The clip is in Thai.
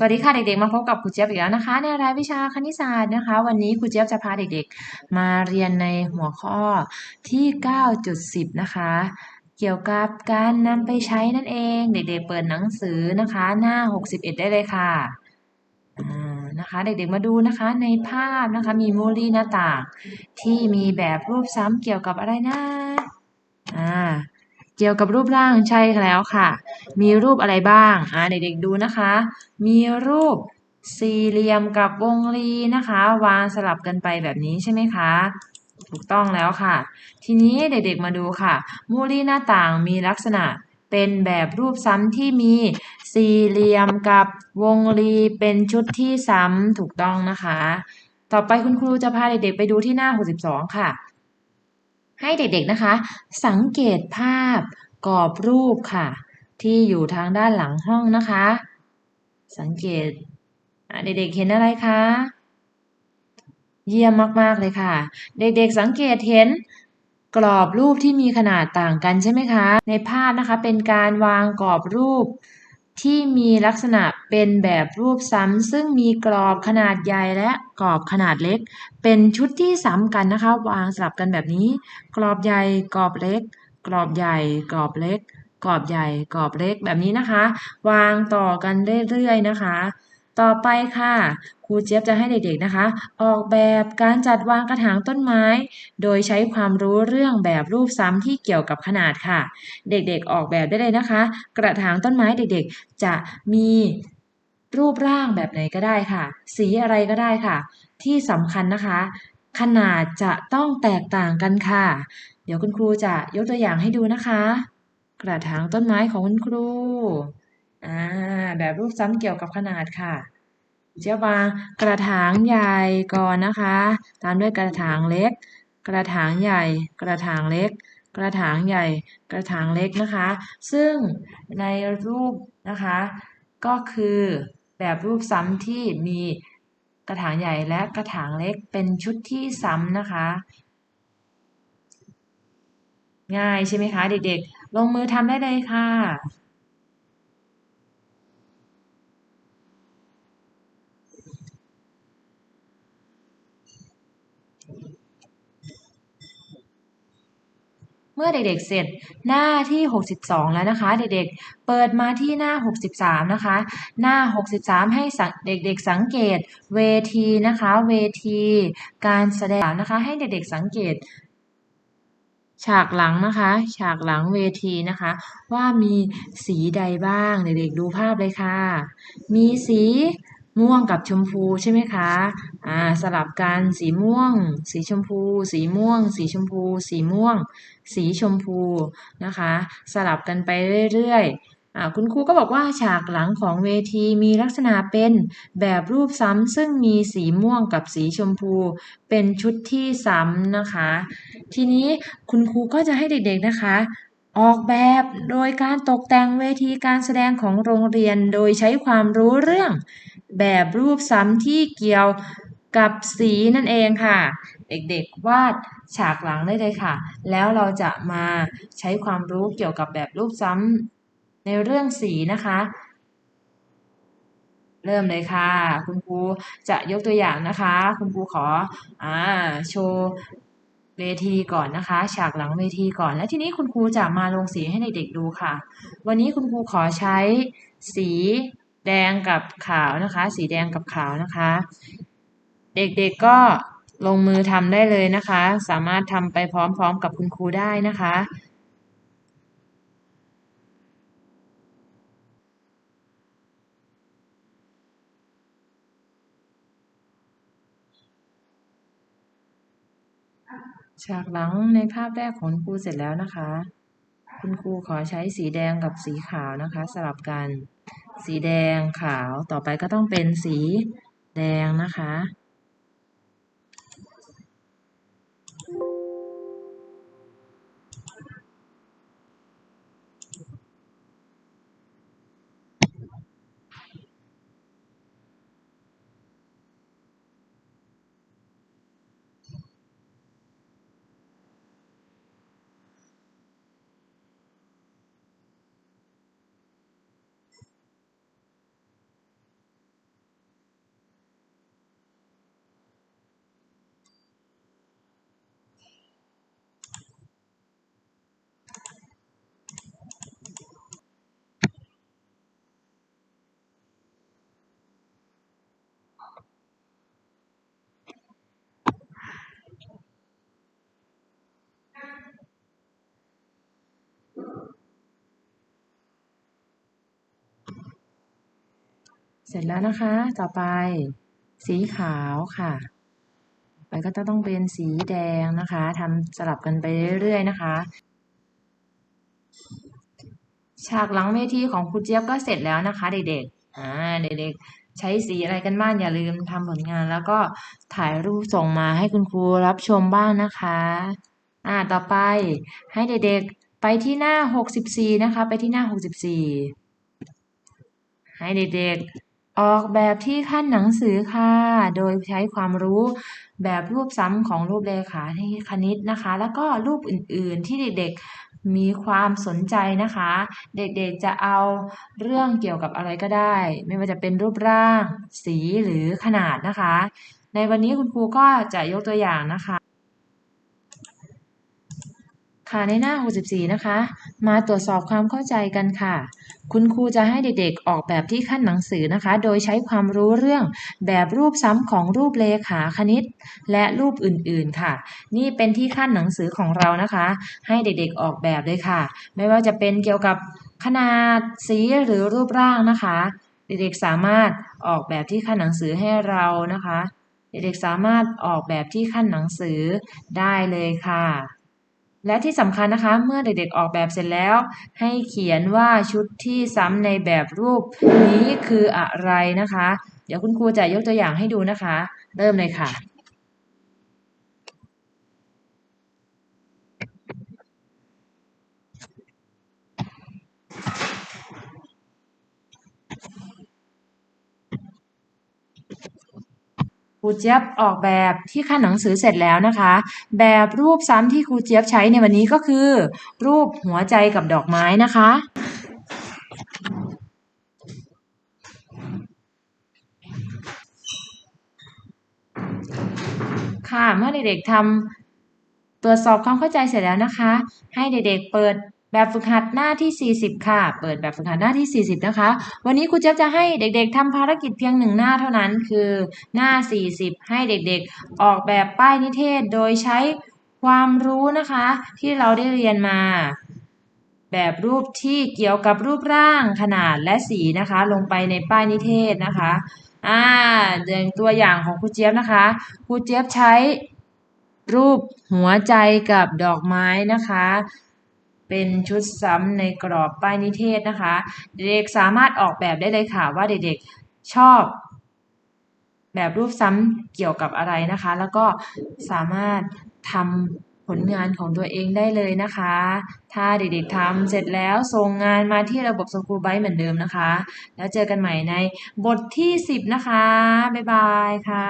สวัสดีค่ะเด็กๆ มาพบกับครูเจี๊ยบอีกแล้วนะคะ ในรายวิชาคณิตศาสตร์นะคะ วันนี้ครูเจี๊ยบจะพาเด็กๆ มาเรียนในหัวข้อที่ 9.10 นะคะ เกี่ยวกับการนำไปใช้นั่นเองเด็กๆ เปิดหนังสือนะคะหน้า 61 ได้เลยค่ะนะคะเด็กๆมาดูนะคะในภาพนะคะมีมูลี่หน้าต่าง ที่มีแบบรูปซ้ำเกี่ยวกับอะไรนะอ่า เกี่ยวกับรูปร่างใช่แล้วค่ะ มีรูปอะไรบ้างอ่าเด็กๆดูนะคะ มีรูปสี่เหลี่ยมกับวงรีนะคะ วางสลับกันไปแบบนี้ใช่ไหมคะถูกต้องแล้วค่ะ ทีนี้เด็กๆมาดูค่ะ มูลี่หน้าต่างมีลักษณะเป็นแบบรูปซ้ำที่มีสี่เหลี่ยมกับวงรีเป็นชุดที่ซ้ำถูกต้องนะคะ ต่อไปคุณครูจะพาเด็กๆไปดูที่หน้า 62 ค่ะ ให้เด็กๆนะคะ สังเกตภาพกรอบรูปค่ะ ที่อยู่ทางด้านหลังห้องนะคะ สังเกตเด็กๆเห็นอะไรคะเยี่ยมมากๆเลยค่ะ เด็กๆสังเกตเห็นกรอบรูปที่มีขนาดต่างกันใช่ไหมคะ ในภาพนะคะเป็นการวางกรอบรูป ที่มีลักษณะเป็นแบบรูปซ้ำ ซึ่งมีกรอบขนาดใหญ่และกรอบขนาดเล็ก เป็นชุดที่ซ้ำกันนะคะ วางสลับกันแบบนี้ กรอบใหญ่กรอบเล็ก กรอบใหญ่กรอบเล็ก กรอบใหญ่กรอบเล็กแบบนี้นะคะ วางต่อกันเรื่อยๆนะคะ ต่อไปค่ะครูเจี๊ยบจะให้เด็กๆนะคะ ออกแบบการจัดวางกระถางต้นไม้ โดยใช้ความรู้เรื่องแบบรูปซ้ำที่เกี่ยวกับขนาดค่ะ เด็กๆออกแบบได้เลยนะคะ กระถางต้นไม้เด็กๆ จะมีรูปร่างแบบไหนก็ได้ค่ะ สีอะไรก็ได้ค่ะ ที่สำคัญนะคะ ขนาดจะต้องแตกต่างกันค่ะ เดี๋ยวคุณครูจะยกตัวอย่างให้ดูนะคะ กระถางต้นไม้ของคุณครู อ่าแบบรูปซ้ำเกี่ยวกับขนาดค่ะเจ้าวางกระถางใหญ่ก่อนนะคะ ตามด้วยกระถางเล็ก กระถางใหญ่ กระถางเล็ก กระถางใหญ่ กระถางเล็กนะคะ ซึ่งในรูปนะคะ ก็คือแบบรูปซ้ำที่มีกระถางใหญ่และกระถางเล็กเป็นชุดที่ซ้ำนะคะ ง่ายใช่ไหมคะเด็กๆ ลงมือทำได้เลยค่ะ เมื่อเด็กๆเสร็จหน้าที่ 62 แล้วนะคะ เด็กๆ เปิดมาที่หน้า 63 นะคะ หน้า 63 ให้สังเด็กๆสังเกตเวทีนะคะ เวที การแสดงนะคะ ให้เด็กๆสังเกต ฉากหลังนะคะ ฉากหลังเวทีนะคะ ว่ามีสีใดบ้าง เด็กๆดูภาพเลยค่ะ มีสี ม่วงกับชมพูใช่ไหมคะอ่าสลับกันสีม่วง สีชมพู สีม่วง สีชมพู สีม่วง สีชมพูนะคะ สลับกันไปเรื่อยๆอ่คุณครูก็บอกว่าฉากหลังของเวทีมีลักษณะเป็นแบบรูปซ้ำซึ่งมีสีม่วงกับสีชมพู เป็นชุดที่ซ้ำนะคะ ทีนี้คุณครูก็จะให้เด็กๆนะคะ ออกแบบโดยการตกแต่งเวทีการแสดงของโรงเรียนโดยใช้ความรู้เรื่อง แบบรูปซ้ำที่เกี่ยวกับสีนั่นเองค่ะ เด็กๆวาดฉากหลังได้เลยค่ะ แล้วเราจะมาใช้ความรู้เกี่ยวกับแบบรูปซ้ำในเรื่องสีนะคะ เริ่มเลยค่ะ คุณครูจะยกตัวอย่างนะคะ คุณครูขออ่าโชว์ เวทีก่อนนะคะ ฉากหลังเวทีก่อน และทีนี้คุณครูจะมาลงสีให้เด็กๆดูค่ะ วันนี้คุณครูขอใช้สีแดงกับขาวนะคะ สีแดงกับขาวนะคะ เด็กๆก็ลงมือทำได้เลยนะคะ สามารถทำไปพร้อมๆกับคุณครูได้นะคะ ฉากหลังในภาพแรกของคุณครูเสร็จแล้วนะคะ คุณครูขอใช้สีแดงกับสีขาวนะคะ สลับกัน สีแดงขาวต่อไปก็ต้องเป็นสีแดงนะคะ เสร็จแล้วนะคะ ต่อไป สีขาวค่ะ ไปก็จะต้องเป็นสีแดงนะคะทำสลับกันไปเรื่อยๆนะคะฉากหลังเวทีของครูเจี๊ยบก็เสร็จแล้วนะคะ เด็กๆอ่าเด็กๆ ใช้สีอะไรกันบ้างอย่าลืมทำผลงาน แล้วก็ถ่ายรูปส่งมาให้คุณครูรับชมบ้างนะคะ อ่าต่อไปให้เด็กๆไปที่หน้า 64 นะคะ ไปที่หน้า 64 ให้เด็กๆ ออกแบบที่ขั้นหนังสือค่ะ โดยใช้ความรู้แบบรูปซ้ำของรูปเลขาที่คณิตนะคะ แล้วก็รูปอื่นๆที่เด็กๆมีความสนใจนะคะ เด็กๆจะเอาเรื่องเกี่ยวกับอะไรก็ได้ ไม่ว่าจะเป็นรูปร่าง สีหรือขนาดนะคะ ในวันนี้คุณครูก็จะยกตัวอย่างนะคะ ค่ะในหน้า 64 นะคะ มาตรวจสอบความเข้าใจกันค่ะ คุณครูจะให้เด็กๆ ออกแบบที่ขั้นหนังสือนะคะ โดยใช้ความรู้เรื่องแบบรูปซ้ำของรูปเลขาคณิต และรูปอื่นๆค่ะ นี่เป็นที่ขั้นหนังสือของเรานะคะ ให้เด็กๆออกแบบเลยค่ะ ไม่ว่าจะเป็นเกี่ยวกับขนาดสีหรือรูปร่างนะคะ เด็กๆสามารถออกแบบที่ขั้นหนังสือให้เรานะคะ เด็กๆสามารถออกแบบที่ขั้นหนังสือได้เลยค่ะ และที่สำคัญนะคะ เมื่อเด็กๆออกแบบเสร็จแล้ว ให้เขียนว่าชุดที่ซ้ำในแบบรูปนี้คืออะไรนะคะ เดี๋ยวคุณครูจะยกตัวอย่างให้ดูนะคะ เริ่มเลยค่ะ รูเจี๊ยบออกแบบที่ขั้นหนังสือเสร็จแล้วนะคะ แบบรูปซ้ำที่ครูเจี๊ยบใช้ในวันนี้ก็คือ รูปหัวใจกับดอกไม้นะคะค่ะเมื่อเด็กๆทำตรวจสอบความเข้าใจเสร็จแล้วนะคะ ให้เด็กๆเปิด แบบฝึกหัดหน้าที่ 40 ค่ะ เปิดแบบฝึกหัดหน้าที่ 40 นะคะ วันนี้ครูเจี๊ยบจะให้เด็กๆทำภารกิจเพียงหนึ่งหน้าเท่านั้น คือหน้า 40 ให้เด็กๆ ออกแบบป้ายนิเทศ โดยใช้ความรู้นะคะ ที่เราได้เรียนมา แบบรูปที่เกี่ยวกับรูปร่างขนาดและสีนะคะ ลงไปในป้ายนิเทศนะคะ อ่าอย่างตัวอย่างของครูเจี๊ยบนะคะ ครูเจี๊ยบใช้รูปหัวใจกับดอกไม้นะคะ เป็นชุดซ้ำในกรอบป้ายนิเทศนะคะ เด็กสามารถออกแบบได้เลยค่ะว่าเด็กๆชอบแบบรูปซ้ำเกี่ยวกับอะไรนะคะ แล้วก็สามารถทำผลงานของตัวเองได้เลยนะคะ ถ้าเด็กๆทำเสร็จแล้วส่งงานมาที่ระบบสกูลไบเหมือนเดิมนะคะ แล้วเจอกันใหม่ในบทที่ 10 นะคะ บ๊ายบายค่ะ